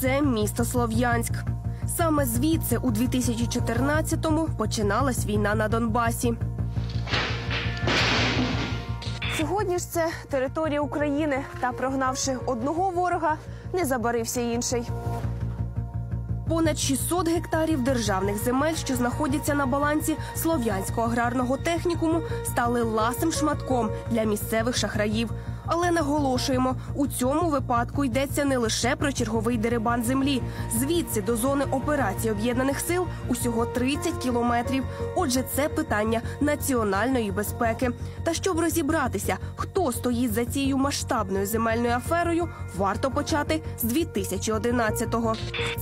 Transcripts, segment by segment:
це місто Слов'янськ. Саме звідси у 2014-му починалась війна на Донбасі. Сьогодні ж це територія України, та прогнавши одного ворога, не забарився інший. Понад 600 гектарів державних земель, що знаходяться на балансі слов'янського аграрного технікуму, стали ласим шматком для місцевих шахраїв. Але наголошуємо, у цьому випадку йдеться не лише про черговий дерибан землі. Звідси до зони операції об'єднаних сил усього 30 кілометрів. Отже, це питання національної безпеки. Та щоб розібратися, хто стоїть за цією масштабною земельною аферою, варто почати з 2011-го.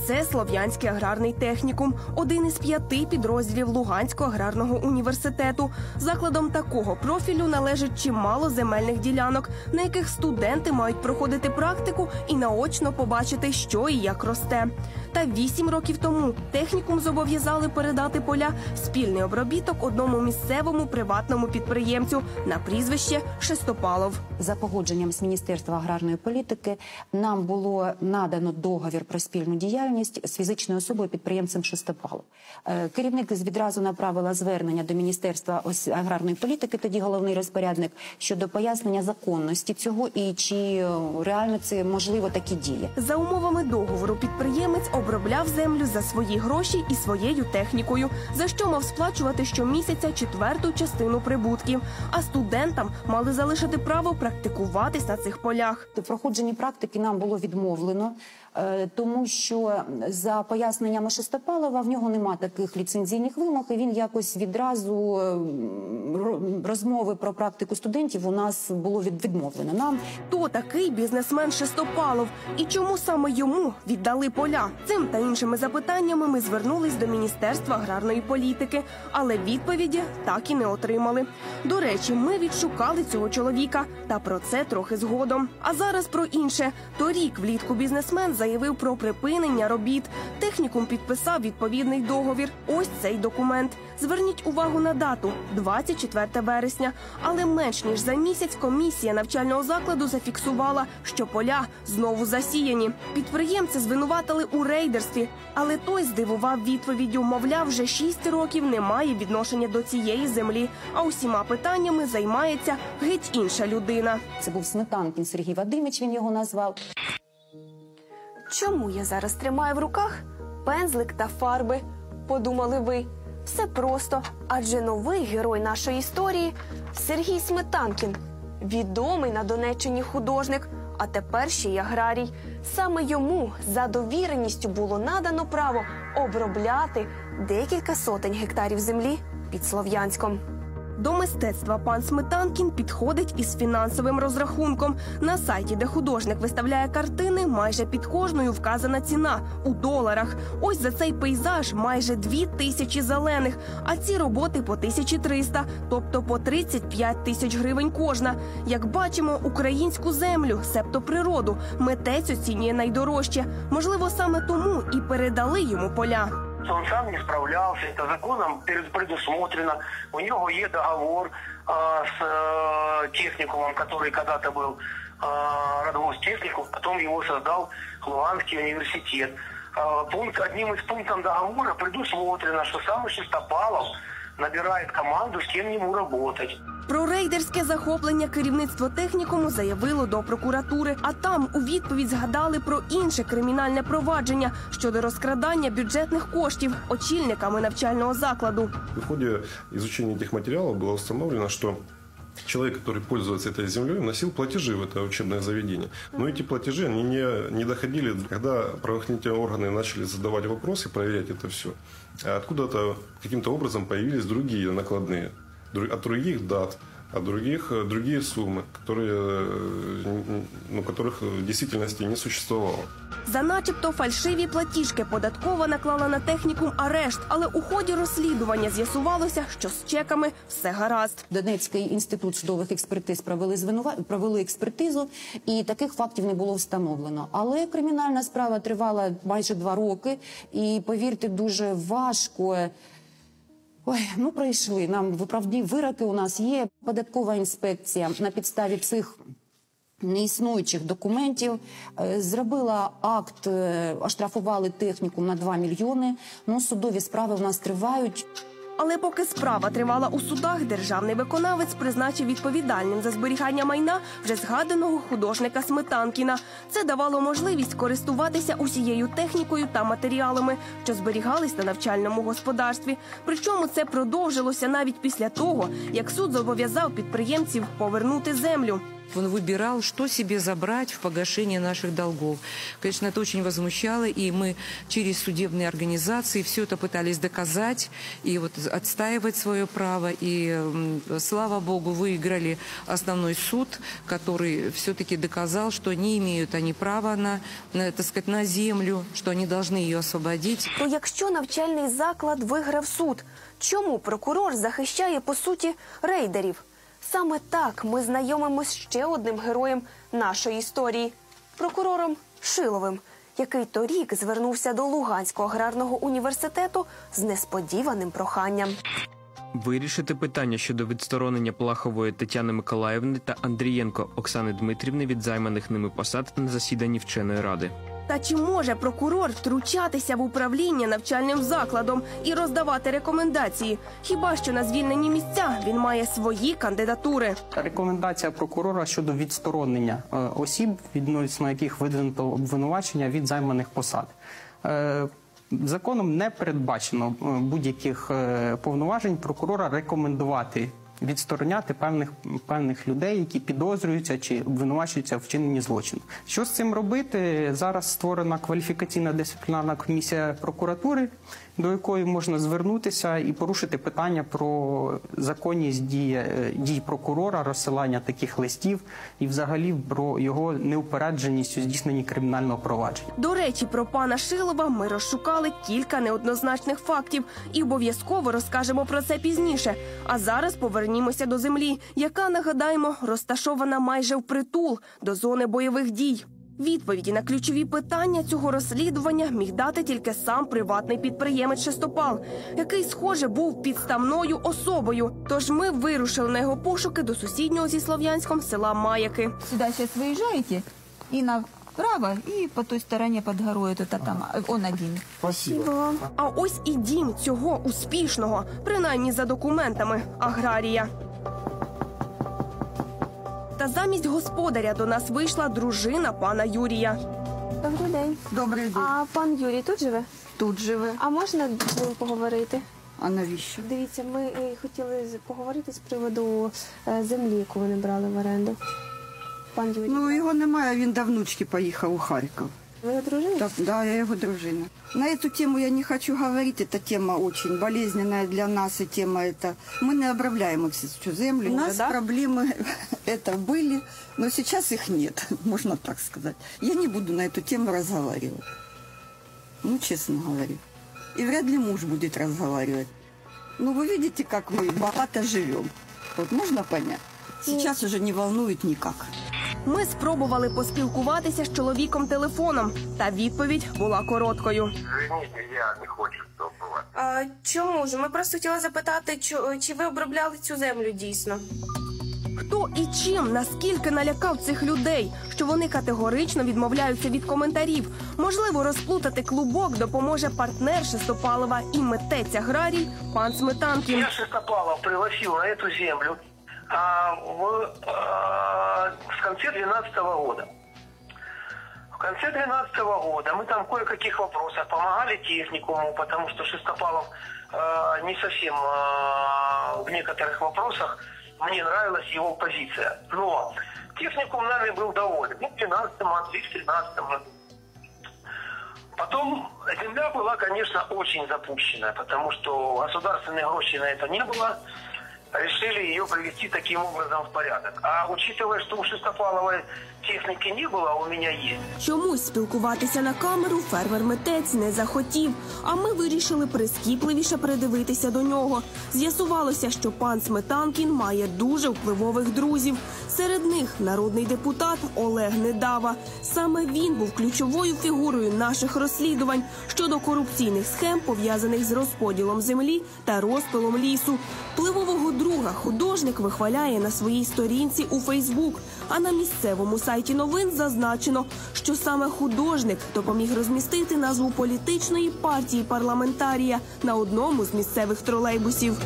Це Слов'янський аграрний технікум, один із п'яти підрозділів Луганського аграрного університету. Закладом такого профілю належить чимало земельних ділянок, на яких студенти мають проходити практику і наочно побачити, що і як росте. Та вісім років тому технікум зобов'язали передати поля в спільний обробіток одному місцевому приватному підприємцю на прізвище Шестопалов. За погодженням з Міністерства аграрної політики нам було надано договір про спільну діяльність з фізичною особою підприємцем Шестопалов. Е, Керівник відразу направила звернення до Міністерства аграрної політики, тоді головний розпорядник щодо пояснення законності цього і чи е, реально це можливо такі дії. За умовами договору підприємець обробляв землю за свої гроші і своєю технікою, за що мав сплачувати щомісяця четверту частину прибутків. А студентам мали залишити право практикуватись на цих полях. Проходженні практики нам було відмовлено, тому що за поясненнями Шестопалова в нього нема таких ліцензійних вимог, і він якось відразу е, розмови про практику студентів у нас було відмовлено. Нам Хто такий бізнесмен Шестопалов і чому саме йому віддали поля? Цим та іншими запитаннями ми звернулись до Міністерства аграрної політики, але відповіді так і не отримали. До речі, ми відшукали цього чоловіка, та про це трохи згодом. А зараз про інше. Торік влітку бізнесмен заявив про припинення робіт. Технікум підписав відповідний договір. Ось цей документ. Зверніть увагу на дату 24 вересня. Але менш ніж за місяць комісія навчального закладу зафіксувала, що поля знову засіяні. Підприємця звинуватили у рейдерстві, але той здивував відповіддю. Мовляв, вже 6 років немає відношення до цієї землі. А усіма питаннями займається геть інша людина. це був Сметанкін Сергій Вадимович, він його назвав. Чому я зараз тримаю в руках пензлик та фарби? Подумали ви. Все просто, адже новий герой нашої історії Сергій Сметанкін, відомий на Донеччині художник, а тепер ще й аграрій. Саме йому за довіреністю було надано право обробляти декілька сотень гектарів землі під Слов'янськом. До мистецтва пан Сметанкін підходить із фінансовим розрахунком. На сайті, де художник виставляє картини, майже під кожною вказана ціна у доларах. Ось за цей пейзаж майже дві тисячі зелених, а ці роботи по 1300, тобто по 35 тисяч гривень кожна. Як бачимо, українську землю, себто природу, митець оцінює найдорожче. Можливо, саме тому і передали йому поля. Он сам не справлявся, це законом предусмотрено. У нього є договор а, с э, техникумом, который когда-то был а, радгостехникум, потом его создал Луганский университет. А, пункт, одним из пунктов договора предусмотрено, что сам Шестопалов набирает команду, с кем ему работать. Про рейдерське захоплення керівництво технікуму заявило до прокуратури. А там у відповідь згадали про інше кримінальне провадження щодо розкрадання бюджетних коштів очільниками навчального закладу. В ходе изучения этих материалов было установлено, что человек, который пользуется этой землей, вносил платежи в это учебное заведение. Но эти платежи они не, не доходили, когда правоохранительные органы начали задавать вопросы, проверять это все. А откуда-то каким-то образом появились другие накладные, дру- от других дат, от других, э, другие суммы, которые, э, н- ну, которых в действительности не существовало. За начебто фальшиві платіжки податкова наклала на технікум арешт, але у ході розслідування з'ясувалося, що з чеками все гаразд. Донецький інститут судових експертиз провели звинува... провели експертизу, і таких фактів не було встановлено. Але кримінальна справа тривала майже два роки, і повірте, дуже важко. Ой, ми пройшли. Нам виправні вироки у нас є. Податкова інспекція на підставі цих неіснуючих документів, е, зробила акт, е, оштрафували технікум на 2 мільйони. Ну, судові справи в нас тривають. Але поки справа тривала у судах, державний виконавець призначив відповідальним за зберігання майна вже згаданого художника Сметанкіна. Це давало можливість користуватися усією технікою та матеріалами, що зберігались на навчальному господарстві. Причому це продовжилося навіть після того, як суд зобов'язав підприємців повернути землю. Он выбирал, что себе забрать в погашение наших долгов. Конечно, это очень возмущало, и мы через судебные организации все это пытались доказать и вот отстаивать свое право. И, м, слава богу, выиграли основной суд, который все-таки доказал, что не имеют они права на, на, так сказать, на землю, что они должны ее освободить. То якщо навчальний заклад виграв суд, чому прокурор захищає по суті рейдерів? Саме так ми знайомимось з ще одним героєм нашої історії прокурором Шиловим, який торік звернувся до Луганського аграрного університету з несподіваним проханням. Вирішити питання щодо відсторонення Плахової Тетяни Миколаївни та Андрієнко Оксани Дмитрівни від займаних ними посад на засіданні вченої ради. Та чи може прокурор втручатися в управління навчальним закладом і роздавати рекомендації? Хіба що на звільнені місця він має свої кандидатури? Рекомендація прокурора щодо відсторонення е, осіб, відносно яких видвинуто обвинувачення від займаних посад. Е, Законом не передбачено е, будь-яких повноважень прокурора рекомендувати відстороняти певних певних людей, які підозрюються чи обвинувачуються в вчиненні злочину. Що з цим робити? Зараз створена кваліфікаційна дисциплінарна комісія прокуратури, до якої можна звернутися і порушити питання про законність дії, е, дій прокурора, розсилання таких листів і, взагалі, про його неупередженість у здійсненні кримінального провадження. До речі, про пана Шилова ми розшукали кілька неоднозначних фактів і обов'язково розкажемо про це пізніше. А зараз повернімося до землі, яка нагадаємо розташована майже впритул до зони бойових дій. Відповіді на ключові питання цього розслідування міг дати тільки сам приватний підприємець Шестопал, який, схоже, був підставною особою. Тож ми вирушили на його пошуки до сусіднього зі Слов'янськом села Маяки. Сюда сейчас выезжаете и направо, и по той стороне под горой это там, он один. А ось і дім цього успішного, принаймні за документами, аграрія. Та замість господаря до нас вийшла дружина пана Юрія. Добрий день. Добрий день. А пан Юрій тут живе? Тут живе. А можна з ним поговорити? А навіщо? Дивіться, ми е, хотіли поговорити з приводу е, землі, яку вони брали в оренду. Пан Юрій, Ну його немає, він давнучки поїхав у Харків. Ви одружені? Так, да, я його дружина. На эту тему я не хочу говорить, эта тема очень болезненная для нас, и тема эта... Мы не обробляем всю цю землю, у нас да? проблемы это были, но сейчас их нет, можно так сказать. Я не буду на эту тему разговаривать. Ну, честно говорю. И вряд ли муж будет разговаривать. Ну, вы видите, как мы богато живем. Вот можно понять. Сейчас уже не волнует никак. Ми спробували поспілкуватися з чоловіком телефоном, та відповідь була короткою. Извините, я не хочу спілкуватися. А, чому ж? Ми просто хотіли запитати, чи ви обробляли цю землю дійсно? Хто і чим наскільки налякав цих людей, що вони категорично відмовляються від коментарів? Можливо, розплутати клубок допоможе партнер Шестопалова і митець аграрій пан Сметанкін. Я Шестопалов пригласил на эту землю а, в, а, в конце 2012 года. В конце 2012 года мы там кое-каких вопросах помогали техникуму, потому что Шестопалов а, не совсем а, в некоторых вопросах мне нравилась его позиция. Но техникум нами был доволен. Ну, в 12 году, и в 13 году. Потом земля была, конечно, очень запущенная, потому что государственной гроши на это не было. Решили ее привести таким образом в порядок. А учитывая, что у Шестопаловой техники не было, а у меня есть. Чомусь спілкуватися на камеру фермер-митець не захотів. А ми вирішили прискіпливіше придивитися до нього. З'ясувалося, що пан Сметанкін має дуже впливових друзів. Серед них народний депутат Олег Недава. Саме він був ключовою фігурою наших розслідувань щодо корупційних схем, пов'язаних з розподілом землі та розпилом лісу. Пливового Впливового друга художник вихваляє на своїй сторінці у Фейсбук. А на місцевому сайті новин зазначено, що саме художник допоміг розмістити назву політичної партії парламентарія на одному з місцевих тролейбусів.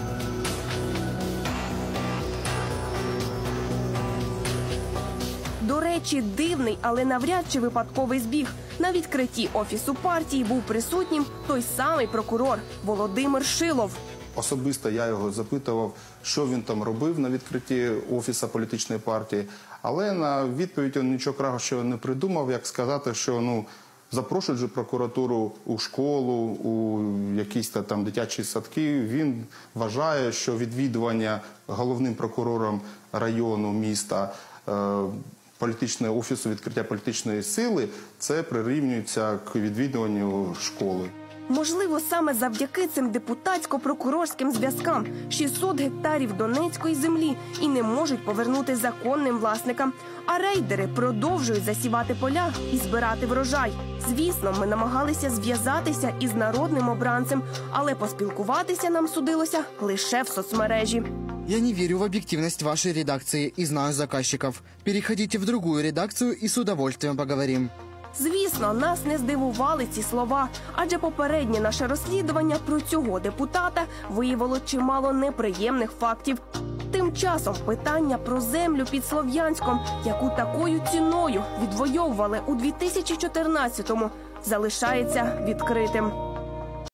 До речі, дивний, але навряд чи випадковий збіг. На відкритті офісу партії був присутнім той самий прокурор Володимир Шилов. Особисто я його запитував, що він там робив на відкритті офісу політичної партії. Але на відповідь він нічого кращого не придумав, як сказати, що ну запрошують же прокуратуру у школу, у якісь там дитячі садки. Він вважає, що відвідування головним прокурором району міста. Е, Політичного офісу відкриття політичної сили це прирівнюється к відвідуванню школи. Можливо, саме завдяки цим депутатсько-прокурорським зв'язкам 600 гектарів донецької землі і не можуть повернути законним власникам. А рейдери продовжують засівати поля і збирати врожай. Звісно, ми намагалися зв'язатися із народним обранцем, але поспілкуватися нам судилося лише в соцмережі. Я не верю в объективность вашей редакции и знаю заказчиков. Переходите в другую редакцию и с удовольствием поговорим. Звісно, нас не здивували ці слова, адже попереднє наше розслідування про цього депутата виявило чимало неприємних фактів. Тим часом питання про землю під Слов'янськом, яку такою ціною відвоювали у 2014-му, залишається відкритим.